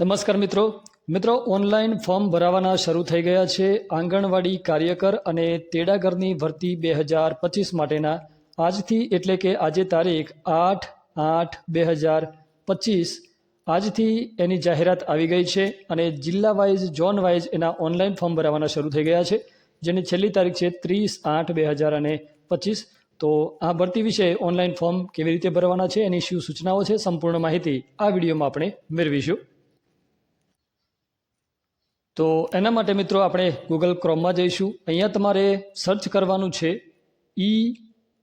નમસ્કાર મિત્રો. મિત્રો, ઓનલાઈન ફોર્મ ભરાવાના શરૂ થઈ ગયા છે. આંગણવાડી કાર્યકર અને તેડાગરની ભરતી બે હજાર પચીસ માટેના. આજથી એટલે કે આજે તારીખ આઠ આઠ બે હજાર પચીસ. આજથી એની જાહેરાત આવી ગઈ છે અને જિલ્લા વાઇઝ ઝોન વાઇઝ એના ઓનલાઈન ફોર્મ ભરાવાના શરૂ થઈ ગયા છે, જેની છેલ્લી તારીખ છે ત્રીસ આઠ બે હજાર અને પચીસ. તો આ ભરતી વિશે ઓનલાઈન ફોર્મ કેવી રીતે ભરવાના છે એની શું સૂચનાઓ છે, સંપૂર્ણ માહિતી આ વિડીયોમાં આપણે મેળવીશું. તો એના માટે મિત્રો આપણે ગૂગલ ક્રોમમાં જઈશું. અહીંયા તમારે સર્ચ કરવાનું છે E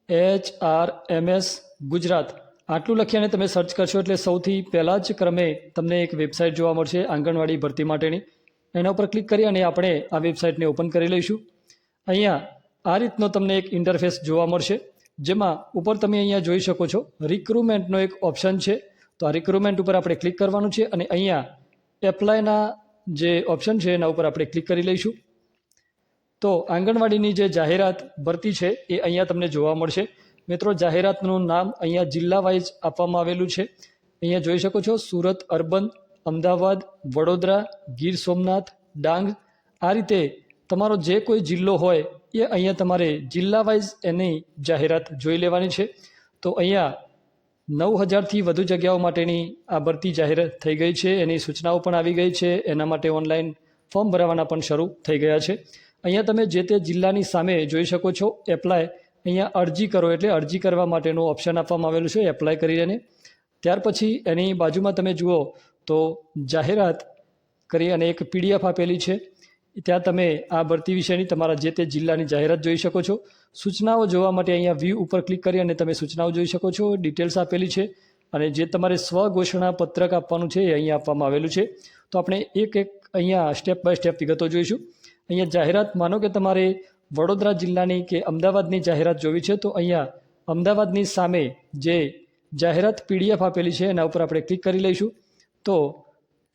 H R M S Gujarat. આટલું લખીને તમે સર્ચ કરશો એટલે સૌથી પહેલાં જ ક્રમે તમને એક વેબસાઇટ જોવા મળશે આંગણવાડી ભરતી માટેની. એના ઉપર ક્લિક કરી અને આપણે આ વેબસાઇટને ઓપન કરી લઈશું. અહીંયા આ રીતનો તમને એક ઇન્ટરફેસ જોવા મળશે, જેમાં ઉપર તમે અહીંયા જોઈ શકો છો રિક્રુટમેન્ટનો એક ઓપ્શન છે. તો આ રિક્રુટમેન્ટ ઉપર આપણે ક્લિક કરવાનું છે અને અહીંયા એપ્લાયના જે ઓપ્શન છે, એના ઉપર આપણે ક્લિક કરી લઈશું. તો આંગણવાડીની જે જાહેરાત ભરતી છે, એ અહીંયા તમને જોવા મળશે. મિત્રો, જાહેરાતનું નામ અહીંયા જિલ્લા વાઇઝ આપવામાં આવેલું છે. અહીંયા જોઈ શકો છો, સુરત, અર્બન, અમદાવાદ, વડોદરા, ગીર સોમનાથ, ડાંગ. આ રીતે તમારો જે કોઈ જિલ્લો હોય, એ અહીંયા તમારે જિલ્લા વાઇઝ એની જાહેરાત જોઈ લેવાની છે. તો અહીંયા નવ હજારથી વધુ જગ્યાઓ માટેની આ ભરતી જાહેર થઈ ગઈ છે. એની સૂચનાઓ પણ આવી ગઈ છે. એના માટે ઓનલાઈન ફોર્મ ભરાવાના પણ શરૂ થઈ ગયા છે. અહીંયા તમે જે તે જિલ્લાની સામે જોઈ શકો છો. એપ્લાય અહીંયા અરજી કરો એટલે અરજી કરવા માટેનું ઓપ્શન આપવામાં આવેલું છે. એપ્લાય કરીને ત્યાર પછી એની બાજુમાં તમે જુઓ તો જાહેરાત કરી અને એક પીડીએફ આપેલી છે. ત્યાં તમે આ ભરતી વિશેની તમારા જે તે જિલ્લાની જાહેરાત જોઈ શકો છો. સૂચનાઓ જોવા માટે અહીંયા વ્યૂ ઉપર ક્લિક કરી અને તમે સૂચનાઓ જોઈ શકો છો. ડિટેલ્સ આપેલી છે અને જે તમારે સ્વઘોષણા પત્રક આપવાનું છે એ અહીંયા આપવામાં આવેલું છે. તો આપણે એક એક અહીંયા સ્ટેપ બાય સ્ટેપ વિગતો જોઈશું. અહીંયા જાહેરાત માનો કે તમારે વડોદરા જિલ્લાની કે અમદાવાદની જાહેરાત જોવી છે. તો અહીંયા અમદાવાદની સામે જે જાહેરાત પીડીએફ આપેલી છે એના ઉપર આપણે ક્લિક કરી લઈશું. તો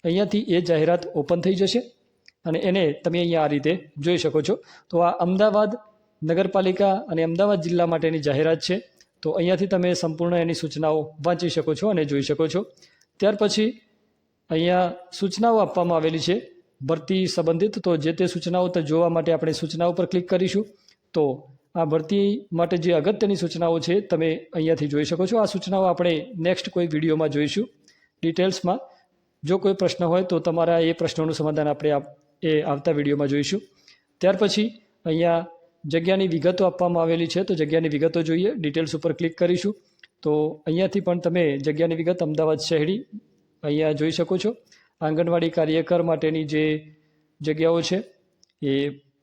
અહીંયાથી એ જાહેરાત ઓપન થઈ જશે. અને એને તમે અહીંયા આ રીતે જોઈ શકો છો. તો આ અમદાવાદ નગરપાલિકા અને અમદાવાદ જિલ્લા માટેની જાહેરાત છે. તો અહીંયાથી તમે સંપૂર્ણ એની સૂચનાઓ વાંચી શકો છો અને જોઈ શકો છો. ત્યાર પછી અહીંયા સૂચનાઓ આપવામાં આવેલી છે. ભરતી સંબંધિત, તો જે તે સૂચનાઓ તો જોવા માટે આપણે સૂચનાઓ પર ક્લિક કરીશું. તો આ ભરતી માટે જે અગત્યની સૂચનાઓ છે, તમે અહીંયાથી જોઈ શકો છો. આ સૂચનાઓ આપણે નેક્સ્ટ કોઈ વિડીયોમાં જોઈશું ડિટેલ્સમાં. જો કોઈ પ્રશ્ન હોય, તો તમારા એ પ્રશ્નોનું સમાધાન આપણે આપ એ આવતા વિડીયોમાં જોઈશું. ત્યાર પછી અહીંયા જગ્યાની વિગતો આપવામાં આવેલી છે, તો જગ્યાની વિગતો જોઈએ. ડિટેલ્સ ઉપર ક્લિક કરીશું. તો અહીંયાથી પણ તમે જગ્યાની વિગત અમદાવાદ શહેરી અહીંયા જોઈ શકો છો. આંગણવાડી કાર્યકર માટેની જે જગ્યાઓ છે, એ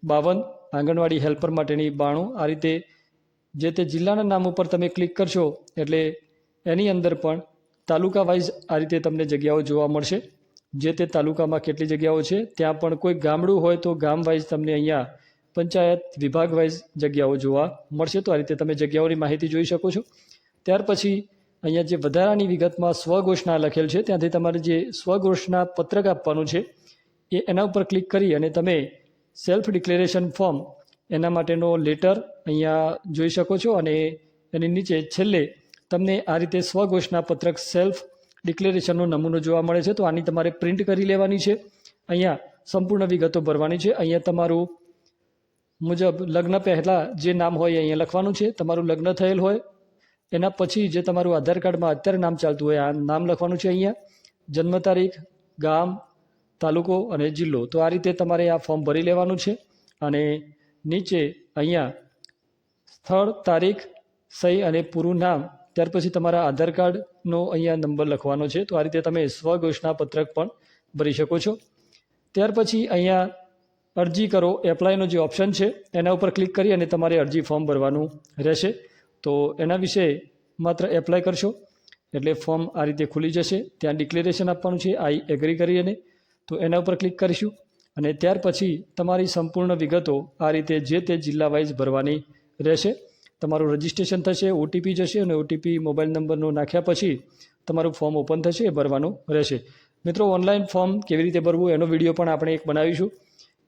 બાવન. આંગણવાડી હેલ્પર માટેની બાણું. આ રીતે જે તે જિલ્લાના નામ ઉપર તમે ક્લિક કરશો, એટલે એની અંદર પણ તાલુકા વાઇઝ આ રીતે તમને જગ્યાઓ જોવા મળશે. જે તે તાલુકામાં કેટલી જગ્યાઓ છે, ત્યાં પણ કોઈ ગામડું હોય તો ગામ વાઇઝ તમને અહીંયા પંચાયત વિભાગ વાઇઝ જગ્યાઓ જોવા મળશે. તો આ રીતે તમે જગ્યાઓની માહિતી જોઈ શકો છો. ત્યાર પછી અહીંયા જે વધારાની વિગતમાં સ્વઘોષણા લખેલ છે, ત્યાંથી તમારે જે સ્વઘોષણા પત્રક આપવાનું છે, એ એના ઉપર ક્લિક કરી અને તમે સેલ્ફ ડિક્લેરેશન ફોર્મ એના માટેનો લેટર અહીંયા જોઈ શકો છો અને એની નીચે છેલ્લે તમને આ રીતે સ્વઘોષણા પત્રક સેલ્ફ ડિક્લેરેશનનો નમૂનો જોવા મળે છે, તો આની તમારે પ્રિન્ટ કરી લેવાની છે. અહીંયા સંપૂર્ણ વિગતો ભરવાની છે. અહીંયા તમારું મુજબ લગ્ન પહેલાં જે નામ હોય અહીંયા લખવાનું છે. તમારું લગ્ન થયેલ હોય, એના પછી જે તમારું આધાર કાર્ડમાં અત્યારે નામ ચાલતું હોય, આ નામ લખવાનું છે અહીંયા. જન્મ તારીખ, ગામ, તાલુકો અને જિલ્લો. તો આ રીતે તમારે આ ફોર્મ ભરી લેવાનું છે અને નીચે અહીંયા સ્થળ, તારીખ, સહી અને પૂરું નામ ત્યાર પછી તમારા આધાર કાર્ડનો અહીંયા નંબર લખવાનો છે. તો આ રીતે તમે સ્વઘોષણા પત્રક પણ ભરી શકો છો. ત્યાર પછી અહીંયા અરજી કરો. એપ્લાયનો જે ઓપ્શન છે, એના ઉપર ક્લિક કરી અને તમારે અરજી ફોર્મ ભરવાનું રહેશે. તો એના વિશે માત્ર એપ્લાય કરશો. એટલે ફોર્મ આ રીતે ખુલી જશે. ત્યાં ડિક્લેરેશન આપવાનું છે. આઈ એગ્રી કરી અને તો એના ઉપર ક્લિક કરીશું. અને ત્યાર પછી તમારી સંપૂર્ણ વિગતો આ રીતે જે તે જિલ્લા વાઇઝ ભરવાની રહેશે. તમારું રજિસ્ટ્રેશન થશે ઓટીપી જશે અને ઓટીપી મોબાઈલ નંબરનો નાખ્યા પછી તમારું ફોર્મ ઓપન થશે, એ ભરવાનું રહેશે. મિત્રો, ઓનલાઈન ફોર્મ કેવી રીતે ભરવું એનો વીડિયો પણ આપણે એક બનાવીશું.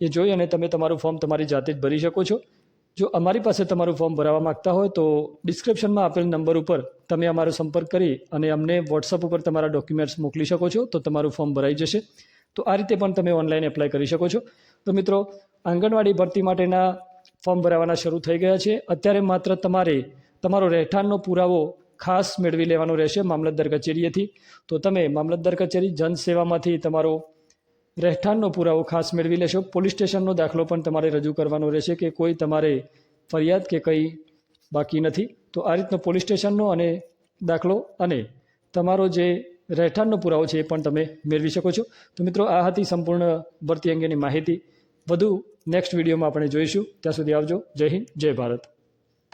એ જોઈ અને તમે તમારું ફોર્મ તમારી જાતે જ ભરી શકો છો. જો અમારી પાસે તમારું ફોર્મ ભરાવવા માંગતા હોય તો ડિસ્ક્રિપ્શનમાં આપેલ નંબર ઉપર તમે અમારો સંપર્ક કરી અને અમને વોટ્સઅપ ઉપર તમારા ડોક્યુમેન્ટ્સ મોકલી શકો છો, તો તમારું ફોર્મ ભરાઈ જશે. તો આ રીતે પણ તમે ઓનલાઈન એપ્લાય કરી શકો છો. તો મિત્રો, આંગણવાડી ભરતી માટેના ફોર્મ ભરાવાના શરૂ થઈ ગયા છે. અત્યારે માત્ર તમારે, તમારો રહેઠાણનો પુરાવો ખાસ મેળવી લેવાનો રહેશે મામલતદાર કચેરીએથી. તો તમે મામલતદાર કચેરી, જનસેવામાંથી તમારો રહેઠાણનો પુરાવો ખાસ મેળવી લેશો. પોલીસ સ્ટેશનનો દાખલો પણ તમારે રજૂ કરવાનો રહેશે કે કોઈ તમારે ફરિયાદ કે કંઈ બાકી નથી. તો આ રીતનો પોલીસ સ્ટેશનનો અને દાખલો અને તમારો જે રહેઠાણનો પુરાવો છે એ પણ તમે મેળવી શકો છો. તો મિત્રો, આ હતી સંપૂર્ણ ભરતી અંગેની માહિતી. વધુ નેક્સ્ટ વિડીયોમાં આપણે જોઈશું. ત્યાં સુધી આવજો. જય હિન્દ. જય ભારત.